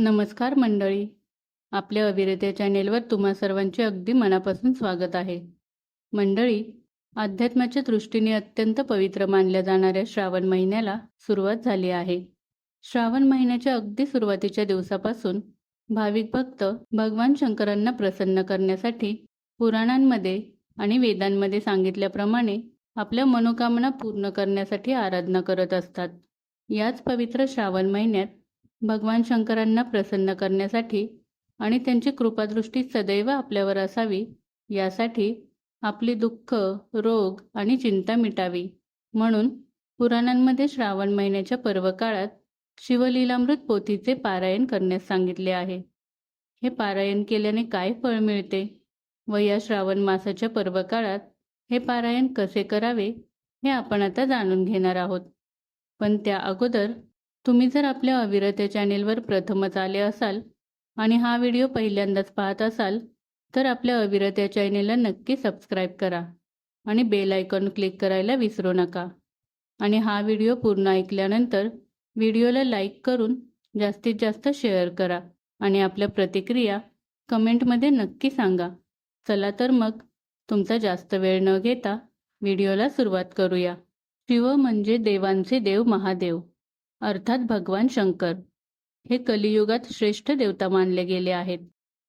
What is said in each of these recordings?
नमस्कार मंडळी. आपल्या अविरते चॅनेलवर तुम्हा सर्वांचे अगदी मनापासून स्वागत आहे. मंडळी अध्यात्माच्या दृष्टीने अत्यंत पवित्र मानल्या जाणाऱ्या श्रावण महिन्याला सुरुवात झाली आहे. श्रावण महिन्याच्या अगदी सुरुवातीच्या दिवसापासून भाविक भक्त भगवान शंकरांना प्रसन्न करण्यासाठी पुराणांमध्ये आणि वेदांमध्ये सांगितल्याप्रमाणे आपल्या मनोकामना पूर्ण करण्यासाठी आराधना करत असतात. याच पवित्र श्रावण महिन्यात भगवान शंकरांना प्रसन्न करण्यासाठी आणि त्यांची कृपादृष्टी सदैव आपल्यावर असावी यासाठी आपली दुःख रोग आणि चिंता मिटावी. म्हणून पुराणांमध्ये श्रावण महिन्याच्या पर्वकाळात शिवलीलामृत पोथीचे पारायण करण्यास सांगितले आहे. हे पारायण केल्याने काय फळ मिळते? व या श्रावण मासाच्या पर्वकाळात हे पारायण कसे करावे हे आपण आता जाणून घेणार आहोत. पण त्या अगोदर तुम्ही जर आपल्या अविरत्या चॅनेलवर प्रथमच आले असाल आणि हा व्हिडिओ पहिल्यांदाच पाहत असाल तर आपल्या अविरत या चॅनेलला नक्की सबस्क्राईब करा आणि बेल आयकॉन क्लिक करायला विसरू नका. आणि हा व्हिडिओ पूर्ण ऐकल्यानंतर व्हिडिओला लाईक करून जास्तीत जास्त शेअर करा आणि आपल्या प्रतिक्रिया कमेंटमध्ये नक्की सांगा. चला तर मग तुमचा जास्त वेळ न घेता व्हिडिओला सुरुवात करूया. शिव म्हणजे देवांचे देव महादेव. अर्थात भगवान शंकर. हे कलियुगात श्रेष्ठ देवता मानले गेले आहेत.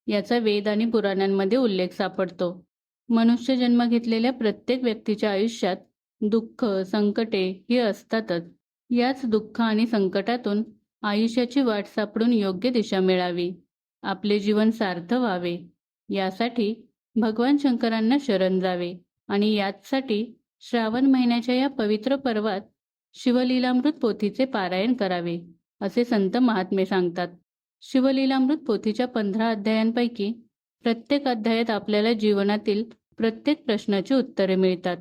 याचा वेद आणि पुराणांमध्ये उल्लेख सापडतो. मनुष्य जन्म घेतलेल्या प्रत्येक व्यक्तीच्या आयुष्यात दुःख संकटे ही असतातच. याच दुःख आणि संकटातून आयुष्याची वाट सापडून योग्य दिशा मिळावी. आपले जीवन सार्थ व्हावे. यासाठी भगवान शंकरांना शरण जावे आणि याचसाठी श्रावण महिन्याच्या या पवित्र पर्वात शिवलीलामृत पोथीचे पारायण करावे असे संत महात्मे सांगतात. शिवलीलामृत पोथीच्या पंधरा अध्यायांपैकी प्रत्येक अध्यायात आपल्याला जीवनातील प्रत्येक प्रश्नाची उत्तरे मिळतात.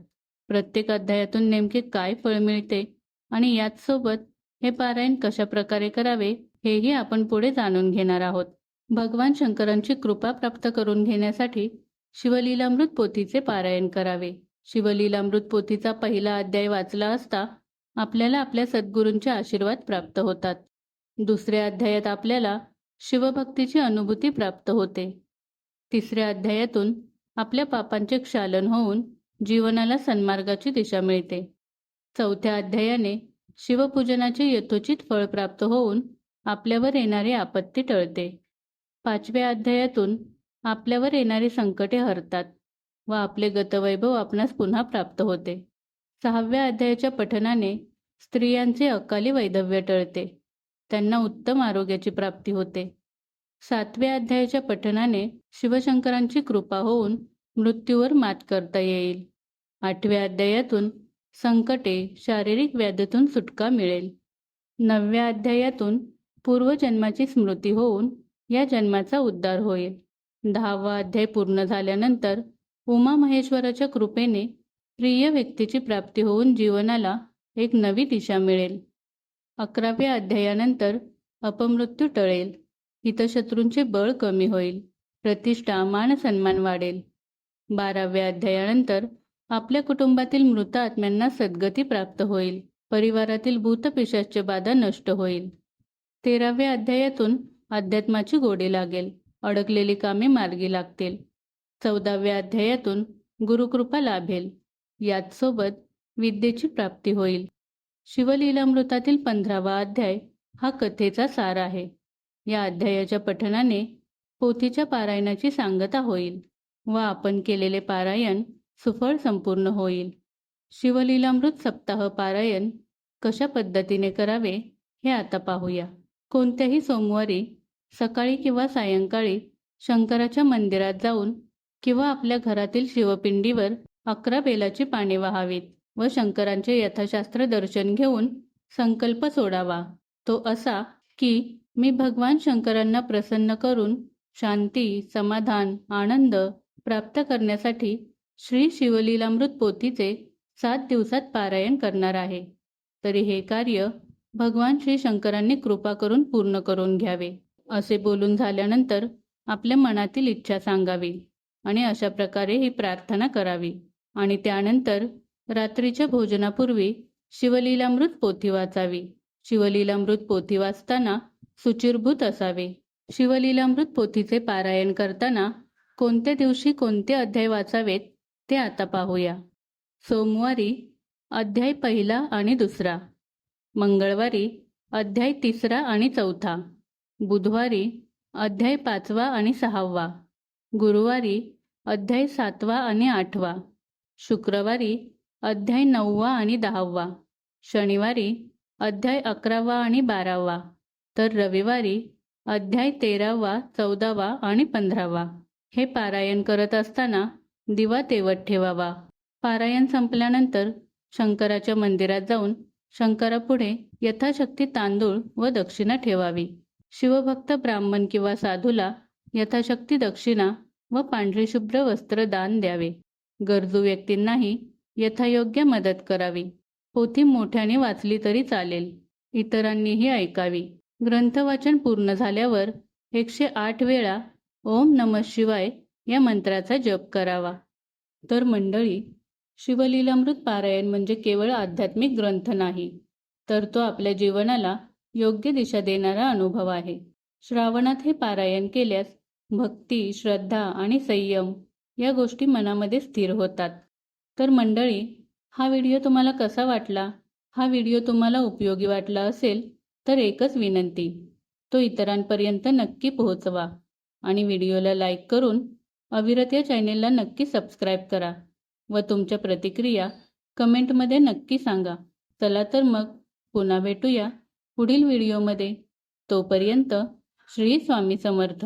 प्रत्येक अध्यायातून नेमके काय फळ मिळते आणि याचसोबत हे पारायण कशा प्रकारे करावे हेही आपण पुढे जाणून घेणार आहोत. भगवान शंकरांची कृपा प्राप्त करून घेण्यासाठी शिवलीलामृत पोथीचे पारायण करावे. शिवलीलामृत पोथीचा पहिला अध्याय वाचला असता आपल्याला आपल्या सद्गुरूंचे आशीर्वाद प्राप्त होतात. दुसऱ्या अध्यायात आपल्याला शिवभक्तीची अनुभूती प्राप्त होते. तिसऱ्या अध्यायातून आपल्या पापांचे क्षालन होऊन जीवनाला सन्मार्गाची दिशा मिळते. चौथ्या अध्यायाने शिवपूजनाचे यथोचित फळ प्राप्त होऊन आपल्यावर येणारी आपत्ती टळते. पाचव्या अध्यायातून आपल्यावर येणारी संकटे हरतात व आपले गतवैभव आपणास पुन्हा प्राप्त होते. सहाव्या अध्यायाच्या पठनाने स्त्रियांचे अकाली वैधव्य टळते. त्यांना उत्तम आरोग्याची प्राप्ती होते. सातव्या अध्यायाच्या पठनाने शिवशंकरांची कृपा होऊन मृत्यूवर मात करता येईल. आठव्या अध्यायातून संकटे शारीरिक व्याधीतून सुटका मिळेल. नवव्या अध्यायातून पूर्वजन्माची स्मृती होऊन या जन्माचा उद्धार होईल. दहावा अध्याय पूर्ण झाल्यानंतर उमा महेश्वराच्या कृपेने प्रिय व्यक्तीची प्राप्ती होऊन जीवनाला एक नवी दिशा मिळेल. अकराव्या अध्यायानंतर अपमृत्यू टळेल. हितशत्रूंचे बळ कमी होईल. प्रतिष्ठा मान सन्मान वाढेल. बाराव्या अध्यायानंतर आपल्या कुटुंबातील मृत आत्म्यांना सद्गती प्राप्त होईल. परिवारातील भूतपिशाच्या बाधा नष्ट होईल. तेराव्या अध्यायातून अध्यात्माची गोडी लागेल. अडकलेली कामे मार्गी लागतील. चौदाव्या अध्यायातून गुरुकृपा लाभेल. याचसोबत विद्येची प्राप्ती होईल. शिवलीलामृतातील पंधरावा अध्याय हा कथेचा सार आहे. या अध्यायाच्या पठनाने पोथीच्या पारायणाची सांगता होईल व आपण केलेले पारायण सुफळ संपूर्ण होईल. शिवलीलामृत सप्ताह पारायण कशा पद्धतीने करावे हे आता पाहूया. कोणत्याही सोमवारी सकाळी किंवा सायंकाळी शंकराच्या मंदिरात जाऊन किंवा आपल्या घरातील शिवपिंडीवर अकरा बेलाची पाने वाहावीत व शंकरांचे यथाशास्त्र दर्शन घेऊन संकल्प सोडावा. तो असा की मी भगवान शंकरांना प्रसन्न करून शांती समाधान आनंद प्राप्त करण्यासाठी श्री शिवलीलामृत पोथीचे सात दिवसात पारायण करणार आहे. तरी हे कार्य भगवान श्री शंकरांनी कृपा करून पूर्ण करून घ्यावे असे बोलून झाल्यानंतर आपल्या मनातील इच्छा सांगावी आणि अशा प्रकारे ही प्रार्थना करावी. आणि त्यानंतर रात्रीच्या भोजनापूर्वी शिवलीलामृत पोथी वाचावी. शिवलीलामृत पोथी वाचताना सुचिरभूत असावे. शिवलीलामृत पोथीचे पारायण करताना कोणत्या दिवशी कोणते अध्याय वाचावेत ते आता पाहूया. सोमवारी अध्याय पहिला आणि दुसरा. मंगळवारी अध्याय तिसरा आणि चौथा. बुधवारी अध्याय पाचवा आणि सहावा. गुरुवारी अध्याय सातवा आणि आठवा. शुक्रवारी अध्याय नववा आणि दहावा. शनिवारी अध्याय अकरावा आणि बारावा. तर रविवारी अध्याय तेरावा चौदावा आणि पंधरावा. हे पारायण करत असताना दिवा तेवत ठेवावा. पारायण संपल्यानंतर शंकराच्या मंदिरात जाऊन शंकरापुढे यथाशक्ती तांदूळ व दक्षिणा ठेवावी. शिवभक्त ब्राह्मण किंवा साधूला यथाशक्ती दक्षिणा व पांढरे शुभ्र वस्त्र दान द्यावे. गरजू व्यक्तींनाही यथायोग्य मदत करावी. पोथी मोठ्याने वाचली तरी चालेल. इतरांनीही ऐकावी. ग्रंथवाचन पूर्ण झाल्यावर एकशे आठ वेळा ओम नम शिवाय या मंत्राचा जप करावा. तर मंडळी शिवलीलामृत पारायण म्हणजे केवळ आध्यात्मिक ग्रंथ नाही तर तो आपल्या जीवनाला योग्य दिशा देणारा अनुभव आहे. श्रावणात हे पारायण केल्यास भक्ती श्रद्धा आणि संयम या गोष्टी मनामध्ये स्थिर होतात. तर मंडळी हा व्हिडिओ तुम्हाला कसा वाटला? हा व्हिडिओ तुम्हाला उपयोगी वाटला असेल तर एकच विनंती तो इतरांपर्यंत नक्की पोहोचवा आणि व्हिडिओला लाईक करून अविरत या चॅनेलला नक्की सबस्क्राईब करा व तुमच्या प्रतिक्रिया कमेंटमध्ये नक्की सांगा. चला तर मग पुन्हा भेटूया पुढील व्हिडिओमध्ये. तोपर्यंत श्री स्वामी समर्थ.